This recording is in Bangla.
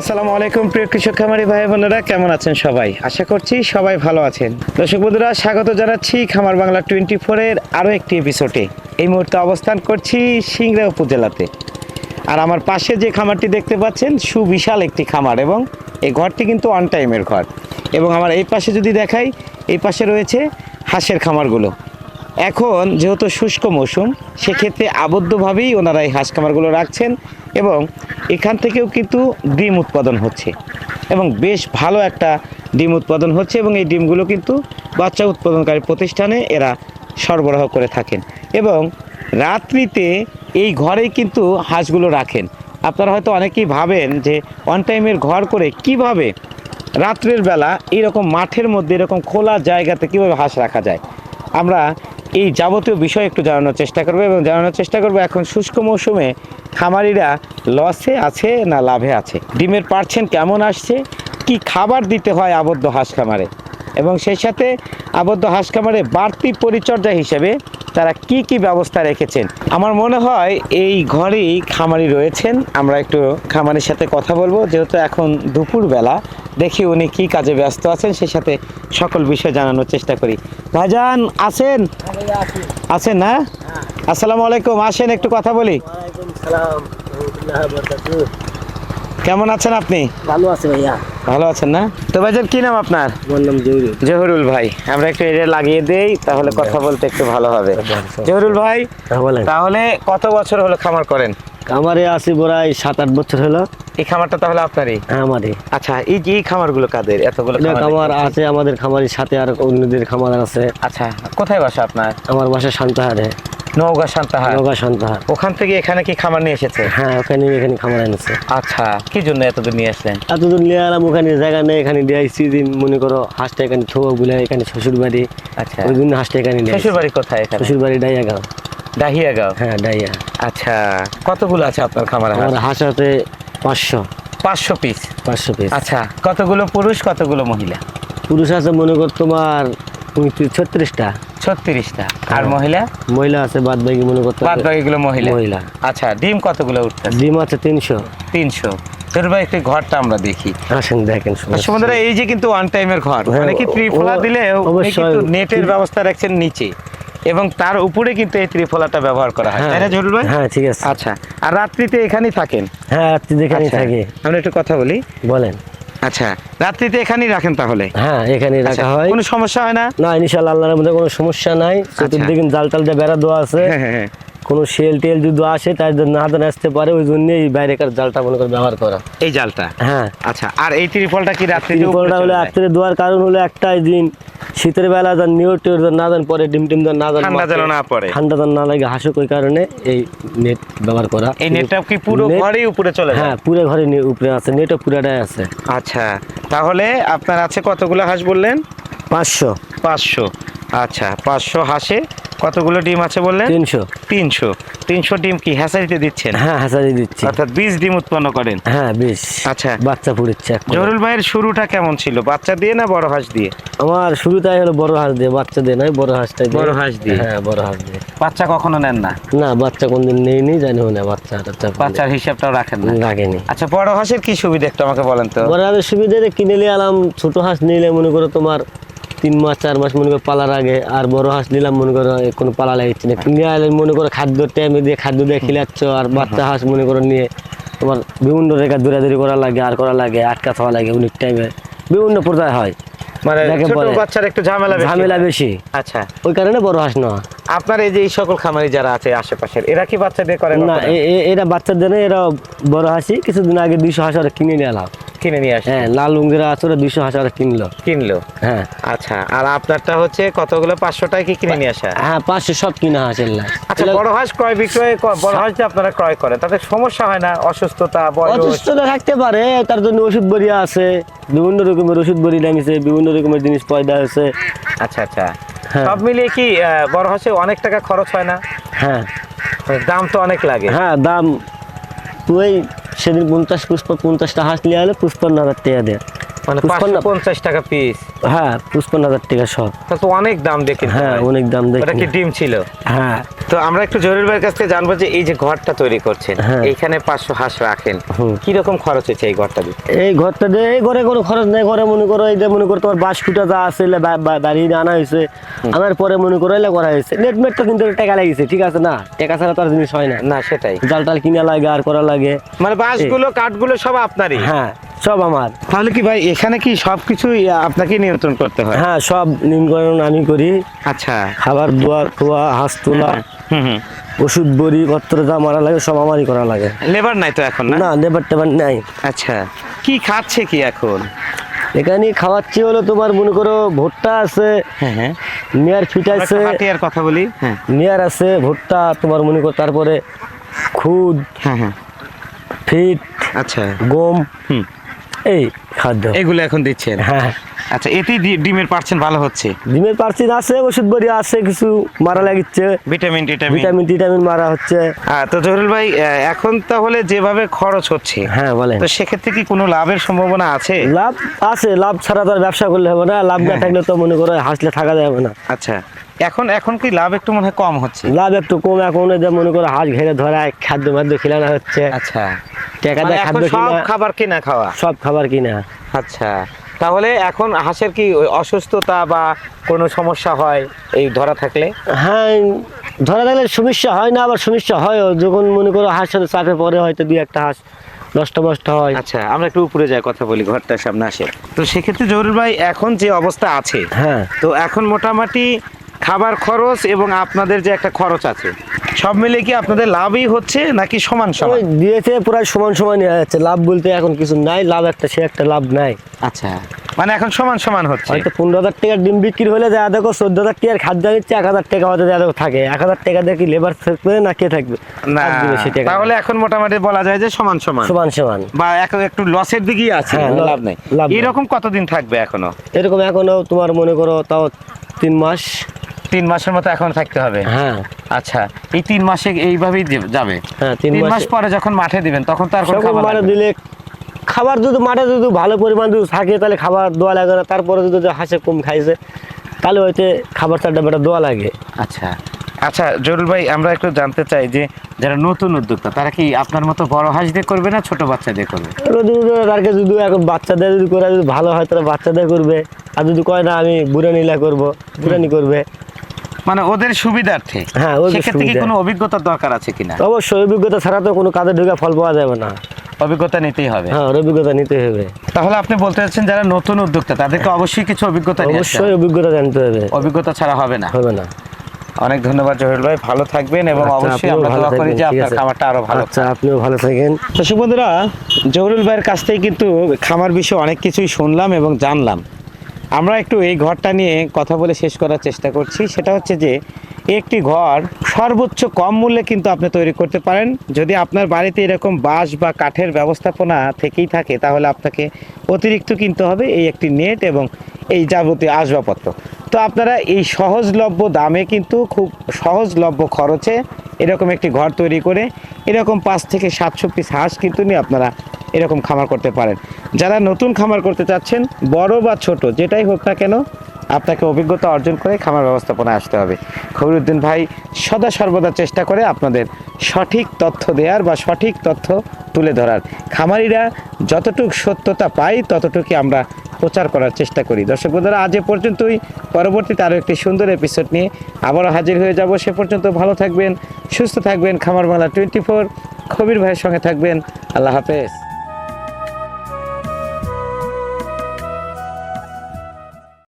আসসালামু আলাইকুম প্রিয় কৃষক খামারি ভাই বোনেরা, কেমন আছেন সবাই? আশা করছি সবাই ভালো আছেন। দর্শক বন্ধুরা, স্বাগত জানাচ্ছি খামার বাংলা টোয়েন্টি ফোরের আরও একটি এপিসোডে এই মুহূর্তে অবস্থান করছি সিংড়া উপজেলাতে। আর আমার পাশে যে খামারটি দেখতে পাচ্ছেন, সুবিশাল একটি খামার এবং এই ঘরটি কিন্তু অন টাইমের ঘর। এবং আমার এই পাশে যদি দেখাই, এই পাশে রয়েছে হাঁসের খামারগুলো। এখন যেহেতু শুষ্ক মৌসুম, সেক্ষেত্রে আবদ্ধভাবেই ওনারা এই হাঁস খামারগুলো রাখছেন এবং এখান থেকেও কিন্তু ডিম উৎপাদন হচ্ছে এবং বেশ ভালো একটা ডিম উৎপাদন হচ্ছে এবং এই ডিমগুলো কিন্তু বাচ্চা উৎপাদনকারী প্রতিষ্ঠানে এরা সরবরাহ করে থাকেন এবং রাত্রিতে এই ঘরেই কিন্তু হাঁসগুলো রাখেন। আপনারা হয়তো অনেকেই ভাবেন যে অন টাইমের ঘর করে কীভাবে রাত্রের বেলা এইরকম মাঠের মধ্যে এরকম খোলা জায়গাতে কীভাবে হাঁস রাখা যায়। আমরা এই যাবতীয় বিষয় একটু জানানোর চেষ্টা করব এবং জানানোর চেষ্টা করব এখন শুষ্ক মৌসুমে খামারিরা লসে আছে না লাভে আছে? ডিমের পার্সেন্ট কেমন আসছে? কি খাবার দিতে হয় আবদ্ধ হাঁস খামারে? এবং সেই সাথে আবদ্ধ হাঁস খামারে বাড়তি পরিচর্যা হিসেবে তারা কি কি ব্যবস্থা রেখেছেন? আমার মনে হয় এই ঘরেই খামারি রয়েছেন। আমরা একটু খামারির সাথে কথা বলব। যেহেতু এখন দুপুরবেলা দেখি উনি কি কাজে ব্যস্ত আছেন সেই সাথে সকল বিষয় জানানোর চেষ্টা করি। ভাইজান আছেন? আছেন না? আসসালামু আলাইকুম আসেন একটু কথা বলি। কেমন আছেন আপনি? ভালো আছে ভাইয়া। ভালো আছেন না? তো ভাইজান কি নাম আপনার? নাম জহুরুল। জহুরুল ভাই আমরা একটু এটা লাগিয়ে দেই তাহলে কথা বলতে একটু ভালো হবে। জহুরুল ভাই তাহলে কত বছর হলো খামার করেন? আমারে আছি প্রায় সাত আট বছর হলো। এই খামারটা তাহলে আপনারই? আমারে আচ্ছা এই যে খামারগুলো কাদের? এতগুলো খামার আছে আমাদের খামারের সাথে আর অন্যদের খামার আছে। আচ্ছা কোথায় বাসা আপনার? আমার বাসা শান্তাহারে। নওগাঁ সান্তাহার নগা শান্তাহার। ওখান থেকে এখানে কি খামার নিয়ে এসেছে? হ্যাঁ ওখানে এখানে খামার এনেছে। আচ্ছা কি জন্য এতদূর নিয়ে আসলেন? এতদূর নিয়ে এলাম ওখানে জায়গা নেই এখানে দিয়েছি দিন মনে করো হাঁসটা এখানে থোয়া গুলা এখানে শ্বশুর বাড়ি আচ্ছা। ওই জন্য হাঁসটা এখানে শ্বশুর বাড়ি কোথায় শ্বশুর বাড়ি হ্যাঁ ডাইয়া। আচ্ছা কতগুলো আছে আপনার খামার আমার হাঁস আছে পাঁচশো। পাঁচশো পিস পাঁচশো পিস আচ্ছা কতগুলো পুরুষ কতগুলো মহিলা? পুরুষ আছে মনে কর তোমার ছত্রিশটা। ছত্রিশটা। আর হ্যাঁ। মহিলা? মহিলা আছে বাদ বাকি মনে করতে বাদ বাকিগুলো মহিলা। মহিলা। আচ্ছা ডিম কতগুলো উঠতেছে? ডিম আছে তিনশো। তিনশো। তোর ভাই একটু ঘরটা আমরা দেখি। আসেন দেখেন সমস্যা আচ্ছা এই যে কিন্তু ওয়ান টাইমের ঘর। হ্যাঁ, মানে কি ত্রিফলা দিলে। নেটের ব্যবস্থা রাখছেন নিচে। এবং তার উপরে কিন্তু এই ত্রিফলাটা ব্যবহার করা হয়। তাই না জহুরুল ভাই? হ্যাঁ ঠিক আছে। আচ্ছা আর রাত্রিতে এখানেই থাকেন? হ্যাঁ রাত্রিতে এখানেই থাকি থাকে। আমরা একটু কথা বলি। বলেন। আচ্ছা রাত্রিতে এখানেই রাখেন তাহলে? হ্যাঁ এখানে আচ্ছা, রাখা হয়। কোনো সমস্যা হয় না? না ইনশাআল্লাহ আল্লাহর মধ্যে কোনো সমস্যা নাই। চতুর্দিকে জাল টাল দিয়ে বেড়া দেওয়া আছে। হ্যাঁ হ্যাঁ হ্যাঁ। কোনো শেল টেল যদি আসে তার না জানা আসতে পারে ওই জন্য এই বাইরেকার জালটা মনে করে ব্যবহার করা। এই জালটা? হ্যাঁ। আচ্ছা আর এই ত্রিফলটা কি রাত্রি ত্রিপলটা হলে রাত্রে দেওয়ার কারণ হলো একটাই দিন। শীতের বেলা যান নিউ টিউর না যান পরে ডিম টিম যান না যান ঠান্ডা যেন না পড়ে। ঠান্ডা যেন না লাগে হাসুক ওই কারণে এই নেট ব্যবহার করা। এই নেটটা কি পুরো ঘরেই উপরে চলে যায়? হ্যাঁ পুরো ঘরে উপরে আছে নেটও পুরাটাই আছে। আচ্ছা তাহলে আপনার আছে কতগুলো হাঁস বললেন? পাঁচশো। পাঁচশো। আচ্ছা পাঁচশো হাঁসে কতগুলো ডিম আছে বললেন? তিনশো। তিনশো। তিনশো ডিম কি হ্যাসারিতে দিচ্ছেন? হ্যাঁ হাসারি দিচ্ছি। অর্থাৎ বিশ ডিম উৎপন্ন করেন? হ্যাঁ বেশ আচ্ছা। বাচ্চা এক জহরুল ভাইয়ের শুরুটা কেমন ছিল? বাচ্চা দিয়ে না বড় হাঁস দিয়ে? আমার শুরুটাই হলো বড় হাঁস দিয়ে বাচ্চা দিয়ে নয় বড় হাঁসটাই দিয়ে। বড় হাঁস দিয়ে? হ্যাঁ বড় হাঁস দিয়ে। বাচ্চা কখনো নেন না? না বাচ্চা কোনদিন নেইনি জানিও না বাচ্চা বাচ্চার হিসাবটাও রাখেন না? রাখেনি। আচ্ছা বড় হাঁসের কি সুবিধা একটু আমাকে বলেন তো? বড় হাঁসের সুবিধা কিনে নিয়ে এলাম ছোট হাঁস নিলে মনে করো তোমার তিন মাস চার মাস মনে করো পালার আগে আর বড় হাঁস নিলাম মনে করো কোনো পালা লাগছে না। নিয়ে এলে মনে করো খাদ্য টাইমে দিয়ে খাদ্য দিয়ে খিলাচ্ছ আর বাচ্চা হাঁস মনে করো নিয়ে তোমার বিভিন্ন রেখা দৌড়াদৌড়ি করা লাগে আর করা লাগে আটকা থাওয়া লাগে অনেক টাইমে বিভিন্ন পর্যায়ে হয়। মানে ছোট বাচ্চার একটু ঝামেলা ঝামেলা বেশি। আচ্ছা। ওই কারণে বড় হাঁস নেওয়া। আপনার এই যে এই সকল খামারি যারা আছে আশেপাশের এরা কি বাচ্চা করে না কখনো? এ- এ- এরা বাচ্চাদের এরা বড় হাসি কিছুদিন আগে দুইশো হাঁস ওরা কিনে নিয়ে এলাম। কিনে নিয়ে আসে হ্যাঁ লাল লুঙ্গিরা আছে ওরা দুইশো হাঁস ওরা কিনলো। কিনলো? হ্যাঁ। আচ্ছা আর আপনারটা হচ্ছে কতগুলো? পাঁচশো টাকা কি কিনে নিয়ে আসা? হ্যাঁ পাঁচশো সব কিনা হাঁস আচ্ছা বড় হাঁস ক্রয় বিক্রয় বড় হাঁস যে আপনারা ক্রয় করেন তাতে সমস্যা হয় না? অসুস্থতা অসুস্থতা থাকতে পারে তার জন্য ওষুধ বড়িয়া আছে বিভিন্ন রকমের ওষুধ বড়ি নামিছে বিভিন্ন রকমের জিনিস পয়দা হয়েছে আচ্ছা আচ্ছা। হ্যাঁ। সব মিলিয়ে কি বড় হাঁসে অনেক টাকা খরচ হয় না? হ্যাঁ। দাম তো অনেক লাগে। হ্যাঁ দাম তুই সেদিন পঞ্চাশ পুষ্প পঞ্চাশটা হাঁস নিয়ে আলে পুষ্পান্ন হাজার টাকা দেয়। মানে পঞ্চাশ টাকা পিস হ্যাঁ পুষ্পন্ন হাজার টাকা সব। তো অনেক দাম দেখি হ্যাঁ অনেক দাম দেখি ডিম ছিল? হ্যাঁ তো আমরা একটু জরুরি ভাইয়ের কাছ থেকে জানব যে এই যে ঘরটা তৈরি করছেন হ্যাঁ। এইখানে পাঁচশো হাঁস রাখেন। কি রকম খরচ হচ্ছে এই ঘরটা দিতে? এই ঘরটা দিয়ে এই ঘরে কোনো খরচ নেই ঘরে মনে করো এই যে মনে করো তোমার বাস কুটা যা আছে বাড়ি আনা হয়েছে আনার পরে মনে করো এলে করা হয়েছে। নেট মেট তো কিন্তু টাকা লাগিয়েছে ঠিক আছে না? টাকা ছাড়া তো আর জিনিস হয় না। না সেটাই। জাল টাল কিনা লাগে আর করা লাগে। মানে বাঁশগুলো কাঠগুলো সব আপনারই? হ্যাঁ। সব আমার। তাহলে কি ভাই এখানে কি সবকিছুই আপনাকে নিয়ন্ত্রণ করতে হয়? হ্যাঁ সব নিমকরণ আমি করি। আচ্ছা। খাবার দোয়া খোয়া হাঁস তোলা হুম হুম ওষুধ বড়ি পত্র যা মারা লাগে সব আমারই করা লাগে। লেবার নাই তো এখন না? লেবার টেবার নাই। আচ্ছা। কি খাচ্ছে কি এখন? এখানে খাওয়াচ্ছি হলো তোমার মনে করো ভুট্টা আছে হ্যাঁ হ্যাঁ। মেয়ার ফিট আছে। কথা বলি হ্যাঁ। মেয়ার আছে ভুট্টা তোমার মনে করো তারপরে খুদ হ্যাঁ হ্যাঁ। ফিট আচ্ছা। গম। হুম। এই খাদ্য। এগুলো এখন দিচ্ছেন? হ্যাঁ আচ্ছা এতেই ডিমের পার্সেন্ট ভালো হচ্ছে? ডিমের পার্সিন আছে ওষুধ বড়ি আছে কিছু মারা লাগিচ্ছে। ভিটামিন টিটামিন। ভিটামিন টিটামিন মারা হচ্ছে। হ্যাঁ তো জহুরুল ভাই এখন তাহলে যেভাবে খরচ হচ্ছে হ্যাঁ বলেন। তো সেক্ষেত্রে কি কোনো লাভের সম্ভাবনা আছে? লাভ আছে লাভ ছাড়া তো আর ব্যবসা করলে হবে না লাভ না হ্যাঁ। থাকলে তো মনে করো হাসলে থাকা যাবে না। আচ্ছা এখন এখন কি লাভ একটু মনে হয় কম হচ্ছে? লাভ একটু কম এখন মনে করো হাঁস ঘেরে ধরায় খাদ্য মাদ্য খেলানো হচ্ছে। আচ্ছা। টাকা মানে দিয়ে খাদ্য সব খাবার কিনা খাওয়া? সব খাবার কিনা। আচ্ছা তাহলে এখন হাঁসের কি অসুস্থতা বা কোনো সমস্যা হয় এই ধরা থাকলে? হ্যাঁ ধরা গেলে সমস্যা হয় না আবার সমস্যা হয়। যখন মনে করো হাঁস সাথে চাপে পরে হয়তো দুই একটা হাঁস নষ্ট নষ্ট হয়। আচ্ছা আমরা একটু উপরে যাই কথা বলি ঘরটার সামনে আসে। তো সেক্ষেত্রে জহুরুল ভাই এখন যে অবস্থা আছে হ্যাঁ। তো এখন মোটামুটি খাবার খরচ এবং আপনাদের যে একটা খরচ আছে সব মিলে কি আপনাদের লাভই হচ্ছে নাকি সমান সমান? দিয়েছে প্রায় সমান সমান হয়ে যাচ্ছে লাভ বলতে এখন কিছু নাই লাভ একটা সে একটা লাভ নাই। আচ্ছা। মানে এখন সমান সমান হচ্ছে। হয়তো পনেরো হাজার টাকার ডিম বিক্রি হলে যা দেখো চোদ্দ হাজার টাকার খাদ্য দিচ্ছে এক হাজার টাকা হয়তো যা দেখো থাকে। এক হাজার টাকা দিয়ে কি লেবার থাকবে না কে থাকবে? না। তাহলে এখন মোটামুটি বলা যায় যে সমান সমান। সমান সমান। বা এক- একটু লসের দিকেই আছে হ্যাঁ, লাভ- লাভ নেই। লাভ নেই। এরকম কতদিন থাকবে এখনও? এরকম এখনও তোমার মনে করো তাও তিন মাস। তিন মাসের মতো এখন থাকতে হবে। হ্যাঁ। আচ্ছা এই তিন মাসে এইভাবেই যাবে? হ্যাঁ, তিন মাস পরে যখন মাঠে দিবেন তখন তো আর খাবার। দিলে খাবার যদি মাঠে যদি ভালো পরিমাণ যদি থাকে তাহলে খাবার দোয়া লাগে না। তারপরে যদি হাঁসে কম খাইছে তাহলে হয়তো খাবার চারটা বেটা দোয়া লাগে। আচ্ছা। আচ্ছা জরুল ভাই আমরা একটু জানতে চাই যে যারা নতুন উদ্যোক্তা তারা কি আপনার মতো বড় হাঁস দিয়ে করবে না ছোট বাচ্চা দিয়ে করবে? তারকে যদি এখন বাচ্চাদের যদি করে যদি ভালো হয় তাহলে বাচ্চাদের করবে। আর যদি কয় না আমি বুড়ানিলা করব বুড়ানি করবে। মানে ওদের সুবিধার্থে? হ্যাঁ, ওদের সেক্ষেত্রে কি কোনো অভিজ্ঞতার দরকার আছে কিনা? অবশ্যই অভিজ্ঞতা ছাড়া তো কোনো কাজে ঢুকে ফল পাওয়া যাবে না। অভিজ্ঞতা নিতেই হবে। হ্যাঁ ওর অভিজ্ঞতা নিতে হবে। তাহলে আপনি বলতে চাচ্ছেন যারা নতুন উদ্যোক্তা তাদেরকে অবশ্যই কিছু অভিজ্ঞতা অবশ্যই অভিজ্ঞতা জানতে হবে। অভিজ্ঞতা ছাড়া হবে না। হবে না। অনেক ধন্যবাদ জহির ভাই ভালো থাকবেন এবং আচ্ছা, অবশ্যই আমরা দোয়া করি যে আপনার খামারটা আরও ভালো আচ্ছা আপনিও ভালো থাকেন। দর্শক বন্ধুরা জহুরুল ভাইয়ের কাছ থেকে কিন্তু খামার বিষয়ে অনেক কিছুই শুনলাম এবং জানলাম। আমরা একটু এই ঘরটা নিয়ে কথা বলে শেষ করার চেষ্টা করছি। সেটা হচ্ছে যে, একটি ঘর সর্বোচ্চ কম মূল্যে কিন্তু আপনি তৈরি করতে পারেন। যদি আপনার বাড়িতে এরকম বাঁশ বা কাঠের ব্যবস্থাপনা থেকেই থাকে, তাহলে আপনাকে অতিরিক্ত কিনতে হবে এই একটি নেট এবং এই যাবতীয় আসবাবপত্র। তো আপনারা এই সহজলভ্য দামে কিন্তু খুব সহজলভ্য খরচে এরকম একটি ঘর তৈরি করে, এরকম পাঁচ থেকে সাতশো পিস হাঁস কিন্তু নিয়ে আপনারা এরকম খামার করতে পারেন। যারা নতুন খামার করতে চাচ্ছেন, বড় বা ছোট, যেটাই হোক না কেন, আপনাকে অভিজ্ঞতা অর্জন করে খামার ব্যবস্থাপনায় আসতে হবে। খবরুদ্দিন ভাই সদা সর্বদা চেষ্টা করে আপনাদের সঠিক তথ্য দেওয়ার বা সঠিক তথ্য তুলে ধরার। খামারিরা যতটুক সত্যতা পায়, ততটুকুই আমরা প্রচার করার চেষ্টা করি। দর্শক বন্ধুরা, আজ এ পর্যন্তই। পরবর্তীতে আরও একটি সুন্দর এপিসোড নিয়ে আবারও হাজির হয়ে যাব। সে পর্যন্ত ভালো থাকবেন, সুস্থ থাকবেন। খামার বাংলা টোয়েন্টি ফোর। খবির ভাইয়ের সঙ্গে থাকবেন। আল্লাহ হাফেজ।